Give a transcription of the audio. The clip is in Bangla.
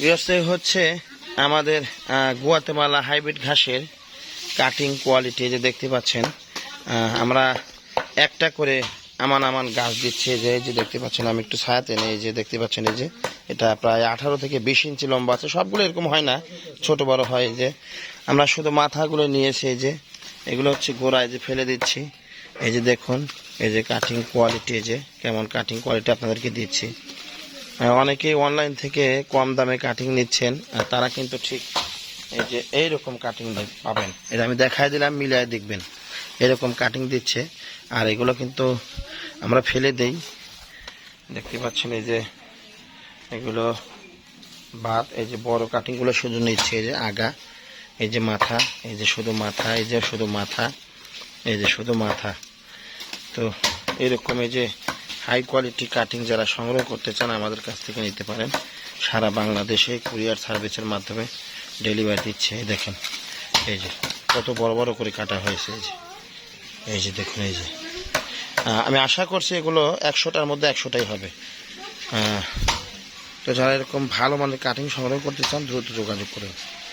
বিয়সে হচ্ছে আমাদের গুয়াতেমালা হাইব্রিড ঘাসের কাটিং কোয়ালিটি যে দেখতে পাচ্ছেন আমরা একটা করে আমান আমান গাছ দিচ্ছে যে যে দেখতে পাচ্ছেন, আমি একটু ছায়াতে নেই যে দেখতে পাচ্ছেন, এই যে, এটা প্রায় আঠারো থেকে বিশ ইঞ্চি লম্বা আছে, সবগুলো এরকম হয় না, ছোট বড় হয় যে, আমরা শুধু মাথাগুলো নিয়েছি, এই যে, এগুলো হচ্ছে গোড়ায় যে ফেলে দিচ্ছি, এই যে দেখুন, এই যে কাটিং কোয়ালিটি যে, কেমন কাটিং কোয়ালিটি আপনাদেরকে দিচ্ছি। অনেকেই অনলাইন থেকে কম দামে কাটিং নিচ্ছেন তারা কিন্তু ঠিক এই যে এইরকম কাটিং পাবেন এটা আমি দেখাই দিলাম মিলিয়ে দেখবেন এরকম কাটিং দিচ্ছে আর এগুলো কিন্তু আমরা ফেলে দেই দেখতে পাচ্ছেন এই যে এগুলো বাদ এই যে বড় কাটিংগুলো শুধু নিচ্ছে এই যে আগা এই যে মাথা এই যে শুধু মাথা এই যে শুধু মাথা এই যে শুধু মাথা তো এরকম এই যে হাই কোয়ালিটি কাটিং যারা সংগ্রহ করতে চান আমাদের কাছ থেকে নিতে পারেন। সারা বাংলাদেশে কুরিয়ার সার্ভিসের মাধ্যমে ডেলিভারি দিচ্ছে। দেখেন, এই যে কত বড় বড় করে কাটা হয়েছে, এই যে এই যে দেখুন, এই যে। আমি আশা করছি এগুলো একশোটার মধ্যে একশোটাই হবে। তো যারা এরকম ভালো মানের কাটিং সংগ্রহ করতে চান, দ্রুত যোগাযোগ করুন।